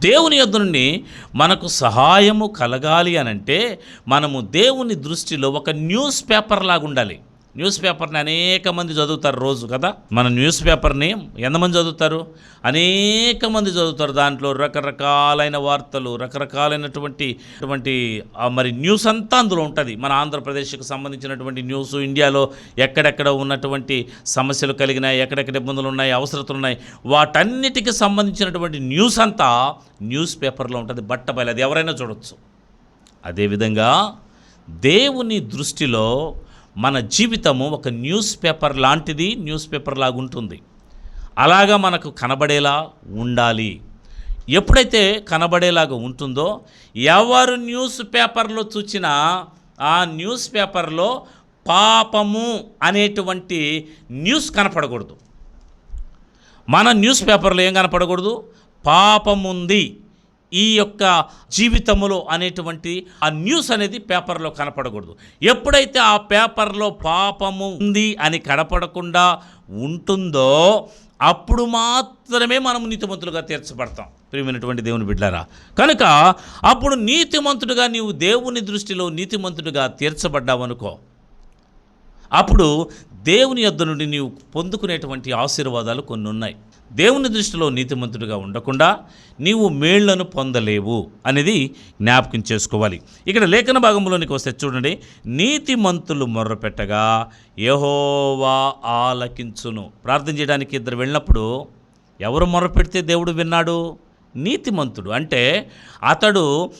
దేవుని యొద్ నుండి మనకు సహాయము కలగాలి అనంటే మనము దేవుని దృష్టిలో ఒక న్యూస్ పేపర్ లాగా ఉండాలి న్యూస్ పేపర్ని అనేక మంది చదువుతారు రోజు కదా? మన న్యూస్ పేపర్ని ఎంతమంది చదువుతారు? అనేక మంది చదువుతారు దాంట్లో రకరకాలైన వార్తలు రకరకాలైనటువంటి అటువంటి మరి న్యూస్ అంతా అందులో ఉంటుంది. మన ఆంధ్రప్రదేశ్కు సంబంధించినటువంటి న్యూస్ ఇండియాలో ఎక్కడెక్కడ ఉన్నటువంటి సమస్యలు కలిగినాయి ఎక్కడెక్కడ ఇబ్బందులు ఉన్నాయి అవసరతలు ఉన్నాయి వాటన్నిటికి సంబంధించినటువంటి న్యూస్ అంతా న్యూస్ పేపర్లో ఉంటుంది బట్ట బయలు అది ఎవరైనా చూడొచ్చు. అదేవిధంగా దేవుని దృష్టిలో మన జీవితము ఒక న్యూస్ పేపర్ లాంటిది న్యూస్ పేపర్ లాగుంటుంది అలాగా మనకు కనబడేలా ఉండాలి. ఎప్పుడైతే కనబడేలాగా ఉంటుందో ఎవరు న్యూస్ పేపర్లో చూసినా ఆ న్యూస్ పేపర్లో పాపము అనేటువంటి న్యూస్ కనపడకూడదు. మన న్యూస్ పేపర్లో ఏం కనపడకూడదు? పాపముంది. ఈ యొక్క జీవితములో అనేటువంటి ఆ న్యూస్ అనేది పేపర్లో కనపడకూడదు. ఎప్పుడైతే ఆ పేపర్లో పాపము ఉంది అని కనపడకుండా ఉంటుందో అప్పుడు మాత్రమే మనం నీతిమంతులుగా తీర్చబడతాం. ప్రియమైనటువంటి దేవుని బిడ్డారా కనుక అప్పుడు నీతిమంతుడుగా నీవు దేవుని దృష్టిలో నీతిమంతుడుగా తీర్చబడ్డావనుకో అప్పుడు దేవుని యొద్ద నుండి నీవు పొందుకునేటువంటి ఆశీర్వాదాలు కొన్ని ఉన్నాయి దేవుని దృష్టిలో నీతిమంతుడిగా ఉండకుండా నీవు మేళ్ళను పొందలేవు అనేది జ్ఞాపకం చేసుకోవాలి. ఇక్కడ లేఖన భాగంలోనికి వస్తే చూడండి నీతిమంతులు మొర్రపెట్టగా యహోవా ఆలకించును. ప్రార్థన చేయడానికి ఇద్దరు వెళ్ళినప్పుడు ఎవరు మొర్రపెడితే దేవుడు విన్నాడు? నీతిమంతుడు. అంటే అతడు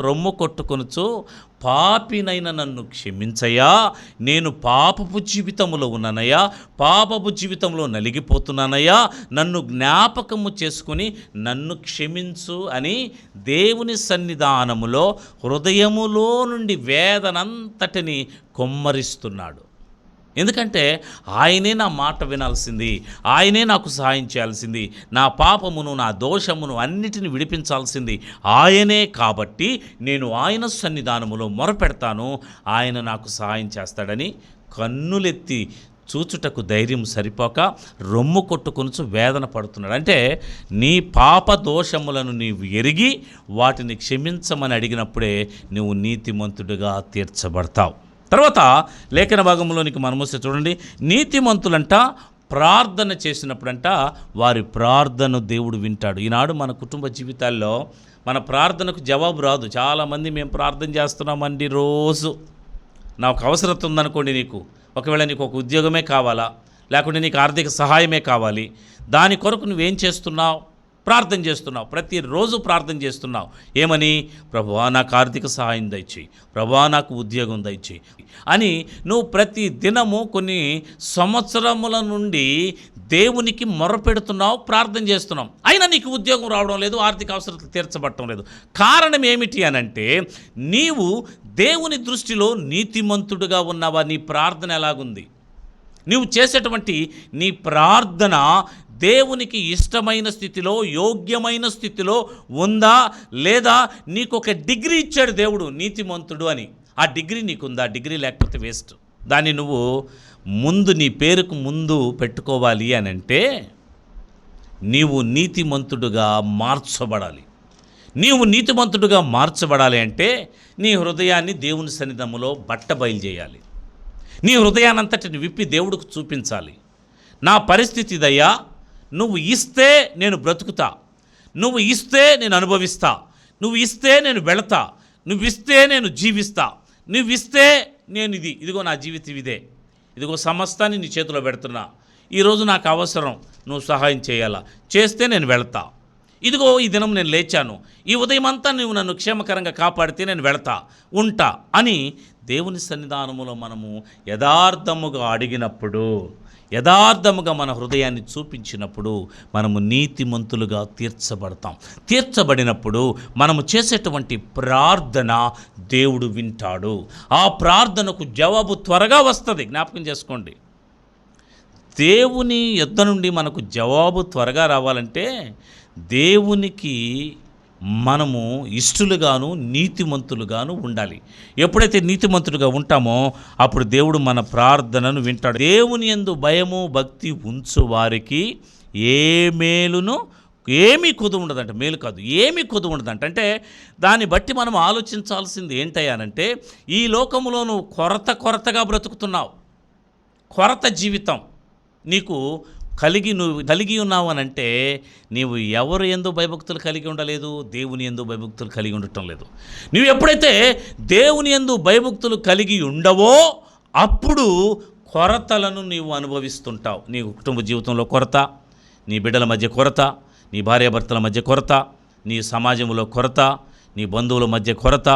రొమ్ము కొట్టుకొనుచు పాపినైన నన్ను క్షమించయ్యా నేను పాపపు జీవితంలో ఉన్నానయ్యా పాపపు జీవితంలో నలిగిపోతున్నానయ్యా నన్ను జ్ఞాపకము చేసుకుని నన్ను క్షమించు అని దేవుని సన్నిధానములో హృదయములో నుండి వేదనంతటిని కొమ్మరిస్తున్నాడు. ఎందుకంటే ఆయనే నా మాట వినాల్సింది ఆయనే నాకు సహాయం చేయాల్సింది నా పాపమును నా దోషమును అన్నిటిని విడిపించాల్సింది ఆయనే కాబట్టి నేను ఆయన సన్నిధానములో మొరపెడతాను ఆయన నాకు సహాయం చేస్తాడని కన్నులెత్తి చూచుటకు ధైర్యం సరిపోక రొమ్ము కొట్టుకొనుచు వేదన పడుతున్నాడు. అంటే నీ పాప దోషములను నీవు ఎరిగి వాటిని క్షమించమని అడిగినప్పుడే నువ్వు నీతిమంతుడిగా తీర్చబడతావు. తర్వాత లేఖన భాగంలోనికి మనం వస్తే చూడండి నీతిమంతులంట ప్రార్థన చేసినప్పుడంట వారి ప్రార్థన దేవుడు వింటాడు. ఈనాడు మన కుటుంబ జీవితాల్లో మన ప్రార్థనకు జవాబు రాదు. చాలామంది మేము ప్రార్థన చేస్తున్నామండి రోజు. నాకు అవసరత ఉందనుకోండి నీకు. ఒకవేళ నీకు ఒక ఉద్యోగమే కావాలా? లేకుంటే నీకు ఆర్థిక సహాయమే కావాలి? దాని కొరకు నువ్వేం చేస్తున్నావు? ప్రార్థన చేస్తున్నావు. ప్రతిరోజు ప్రార్థన చేస్తున్నావు. ఏమని? ప్రభువా నాకు ఆర్థిక సహాయం దయచేయి. ప్రభువా నాకు ఉద్యోగం దయచేయి అని నువ్వు ప్రతి దినము కొన్ని సంవత్సరముల నుండి దేవునికి మొరపెడుతున్నావు ప్రార్థన చేస్తున్నావు. అయినా నీకు ఉద్యోగం రావడం లేదు ఆర్థిక అవసరాలు తీర్చబడటం లేదు. కారణం ఏమిటి అనంటే నీవు దేవుని దృష్టిలో నీతిమంతుడుగా ఉన్నావా? నీ ప్రార్థన ఎలాగుంది? నీవు చేసేటువంటి నీ ప్రార్థన దేవునికి ఇష్టమైన స్థితిలో యోగ్యమైన స్థితిలో ఉందా? లేదా నీకు ఒక డిగ్రీ ఇచ్చాడు దేవుడు నీతిమంతుడు అని. ఆ డిగ్రీ నీకుందా? డిగ్రీ లేకపోతే వేస్ట్. దాన్ని నువ్వు ముందు నీ పేరుకు ముందు పెట్టుకోవాలి అని అంటే నీవు నీతిమంతుడుగా మార్చబడాలి. నీవు నీతిమంతుడుగా మార్చబడాలి అంటే నీ హృదయాన్ని దేవుని సన్నిధములో బట్ట బయలుచేయాలి నీ హృదయానంతటిని విప్పి దేవుడికి చూపించాలి. నా పరిస్థితి దయ్యా నువ్వు ఇస్తే నేను బ్రతుకుతా. నువ్వు ఇస్తే నేను అనుభవిస్తా. నువ్వు ఇస్తే నేను వెళతా. నువ్వు ఇస్తే నేను జీవిస్తా. నువ్వు ఇస్తే నేను ఇది. ఇదిగో నా జీవితం ఇదే. ఇదిగో సమస్తాన్ని నీ చేతిలో పెడుతున్నా. ఈరోజు నాకు అవసరం. నువ్వు సహాయం చేయాలా? చేస్తే నేను వెళతా. ఇదిగో ఈ దినం నేను లేచాను. ఈ ఉదయం అంతా నువ్వు నన్ను క్షేమకరంగా కాపాడితే నేను వెళతా ఉంటా అని దేవుని సన్నిధానములో మనము యథార్థముగా అడిగినప్పుడు యథార్థముగా మన హృదయాన్ని చూపించినప్పుడు మనము నీతిమంతులుగా తీర్చబడతాం. తీర్చబడినప్పుడు మనము చేసేటువంటి ప్రార్థన దేవుడు వింటాడు. ఆ ప్రార్థనకు జవాబు త్వరగా వస్తుంది. జ్ఞాపకం చేసుకోండి. దేవుని యుద్ధ నుండి మనకు జవాబు త్వరగా రావాలంటే దేవునికి మనము ఇష్టలుగాను నీతిమంతులుగాను ఉండాలి. ఎప్పుడైతే నీతిమంతులుగా ఉంటామో అప్పుడు దేవుడు మన ప్రార్థనను వింటాడు. దేవుని ఎందు భయము భక్తి ఉంచు వారికి ఏ మేలును ఏమీ కొదు ఉండదంట. మేలు కాదు ఏమీ కొదు ఉండదంట. అంటే దాన్ని బట్టి మనం ఆలోచించాల్సింది ఏంటయ్యానంటే ఈ లోకంలో నువ్వు కొరత కొరతగా బ్రతుకుతున్నావు. కొరత జీవితం. నీకు కలిగి నువ్వు కలిగి ఉన్నావు అని అంటే నీవు ఎవరు ఎందు భయభక్తులు కలిగి ఉండలేదు దేవుని ఎందు భయభక్తులు కలిగి ఉండటం లేదు. నువ్వు ఎప్పుడైతే దేవుని ఎందు భయభక్తులు కలిగి ఉండవో అప్పుడు కొరతలను నీవు అనుభవిస్తుంటావు. నీ కుటుంబ జీవితంలో కొరత నీ బిడ్డల మధ్య కొరత నీ భార్యాభర్తల మధ్య కొరత నీ సమాజంలో కొరత నీ బంధువుల మధ్య కొరత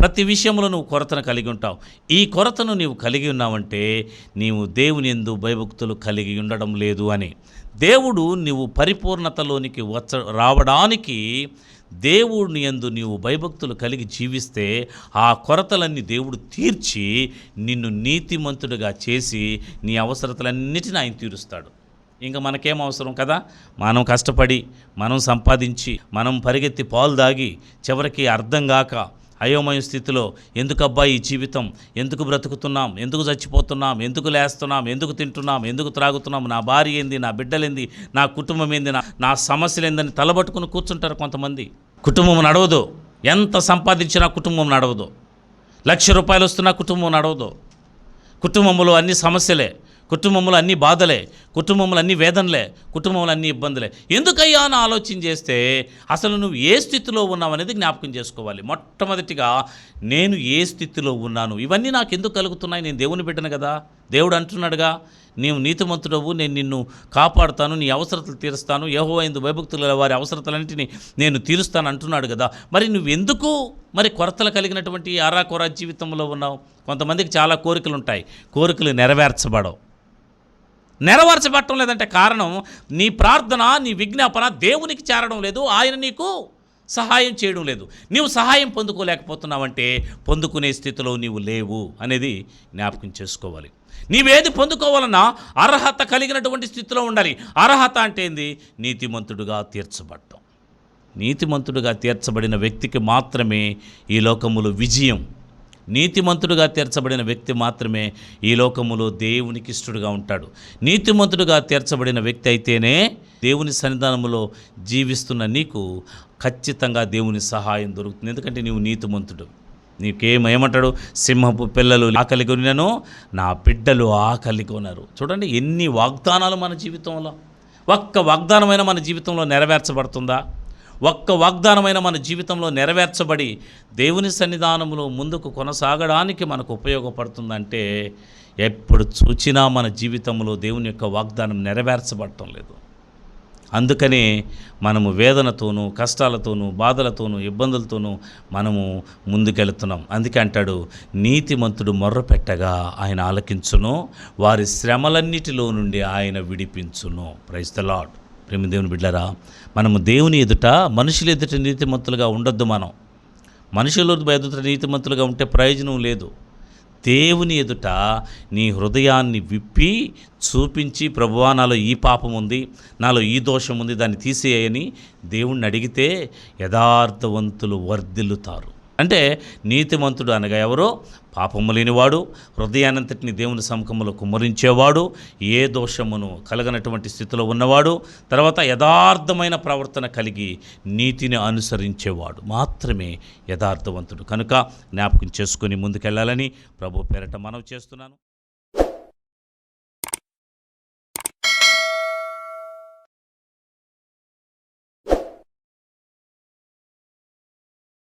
ప్రతి విషయంలో నువ్వు కొరతను కలిగి ఉంటావు. ఈ కొరతను నీవు కలిగి ఉన్నావంటే నీవు దేవుని ఎందు భయభక్తులు కలిగి ఉండడం లేదు అని. దేవుడు నీవు పరిపూర్ణతలోనికి వచ్చ రావడానికి దేవుడిని యందు నీవు భయభక్తులు కలిగి జీవిస్తే ఆ కొరతలన్నీ దేవుడు తీర్చి నిన్ను నీతిమంతుడిగా చేసి నీ అవసరతలన్నిటిని ఆయన తీరుస్తాడు. ఇంకా మనకేం అవసరం కదా? మనం కష్టపడి మనం సంపాదించి మనం పరిగెత్తి పాలు దాగి చివరికి అర్థం కాక అయోమయ స్థితిలో ఎందుకబ్బా ఈ జీవితం? ఎందుకు బ్రతుకుతున్నాం? ఎందుకు చచ్చిపోతున్నాం? ఎందుకు లేస్తున్నాం? ఎందుకు తింటున్నాం? ఎందుకు త్రాగుతున్నాం? నా భార్య ఏంది? నా బిడ్డలేంది నా కుటుంబం ఏంది? నా నా సమస్యలు ఏందని తలబట్టుకుని కూర్చుంటారు కొంతమంది. కుటుంబం నడవదు. ఎంత సంపాదించినా కుటుంబం నడవదు. లక్ష రూపాయలు వస్తున్నా కుటుంబం నడవదు. కుటుంబంలో అన్ని సమస్యలే కుటుంబంలో అన్ని బాధలే కుటుంబంలో అన్ని వేదనలే కుటుంబంలో అన్ని ఇబ్బందులే. ఎందుకయ్యా అని ఆలోచన చేస్తే అసలు నువ్వు ఏ స్థితిలో ఉన్నావు అనేది జ్ఞాపకం చేసుకోవాలి. మొట్టమొదటిగా నేను ఏ స్థితిలో ఉన్నాను? ఇవన్నీ నాకు ఎందుకు కలుగుతున్నాయి? నేను దేవుని బిడ్డను కదా? దేవుడు అంటున్నాడుగా నీవు నీతిమంతుడవు నేను నిన్ను కాపాడుతాను నీ అవసరతలు తీరుస్తాను యహో ఇందు భయభక్తులు వారి అవసరతలన్నింటినీ నేను తీరుస్తాను అంటున్నాడు కదా. మరి నువ్వెందుకు మరి కొరతలు కలిగినటువంటి ఆరాకొర జీవితంలో ఉన్నావు? కొంతమందికి చాలా కోరికలు ఉంటాయి కోరికలు నెరవేర్చబడవు. నెరవేర్చబడటం లేదంటే కారణం నీ ప్రార్థన నీ విజ్ఞాపన దేవునికి చేరడం లేదు ఆయన నీకు సహాయం చేయడం లేదు. నీవు సహాయం పొందుకోలేకపోతున్నావంటే పొందుకునే స్థితిలో నీవు లేవు అనేది జ్ఞాపకం చేసుకోవాలి. నీవేది పొందుకోవాలన్నా అర్హత కలిగినటువంటి స్థితిలో ఉండాలి. అర్హత అంటే ఏంది? నీతిమంతుడుగా తీర్చబడటం. నీతిమంతుడుగా తీర్చబడిన వ్యక్తికి మాత్రమే ఈ లోకములు విజయం నీతిమంతుడుగా తీర్చబడిన వ్యక్తి మాత్రమే ఈ లోకములో దేవునికి ఇష్టడుగా ఉంటాడు. నీతిమంతుడుగా తీర్చబడిన వ్యక్తి అయితేనే దేవుని సన్నిధానములో జీవిస్తున్న నీకు ఖచ్చితంగా దేవుని సహాయం దొరుకుతుంది. ఎందుకంటే నీవు నీతిమంతుడు. నీకేమేమంటాడు? సింహపు పిల్లలు ఆకలి కొనినను నా బిడ్డలు ఆకలి కొనరు. చూడండి ఎన్ని వాగ్దానాలు మన జీవితంలో. ఒక్క వాగ్దానమైన మన జీవితంలో నెరవేర్చబడుతుందా? ఒక్క వాగ్దానమైన మన జీవితంలో నెరవేర్చబడి దేవుని సన్నిధానంలో ముందుకు కొనసాగడానికి మనకు ఉపయోగపడుతుందంటే ఎప్పుడు చూచినా మన జీవితంలో దేవుని యొక్క వాగ్దానం నెరవేర్చబడటం లేదు. అందుకనే మనము వేదనతోనూ కష్టాలతోనూ బాధలతోనూ ఇబ్బందులతోనూ మనము ముందుకెళ్తున్నాం. అందుకే అంటాడు నీతిమంతుడు మొర్ర పెట్టగా ఆయన ఆలకించును వారి శ్రమలన్నిటిలో నుండి ఆయన విడిపించును. ప్రైజ్ ద లాడ్ ప్రేమ దేవుని బిడ్డారా మనము దేవుని ఎదుట మనుషుల ఎదుట నీతిమంతులుగా ఉండొద్దు మనం. మనుషుల ఎదుట నీతిమంతులుగా ఉంటే ప్రయోజనం లేదు. దేవుని ఎదుట నీ హృదయాన్ని విప్పి చూపించి ప్రభువా నాలో ఈ పాపం ఉంది నాలో ఈ దోషం ఉంది దాన్ని తీసేయని దేవుణ్ణి అడిగితే యథార్థవంతులు వర్ధిల్లుతారు. అంటే నీతిమంతుడు అనగా ఎవరో? పాపము లేనివాడు హృదయానంతటిని దేవుని సముఖములో కుమ్మరించేవాడు ఏ దోషమును కలగనటువంటి స్థితిలో ఉన్నవాడు తర్వాత యథార్థమైన ప్రవర్తన కలిగి నీతిని అనుసరించేవాడు మాత్రమే యథార్థవంతుడు. కనుక జ్ఞాపకం చేసుకొని ముందుకెళ్ళాలని ప్రభు పేరట మనవి చేస్తున్నాను.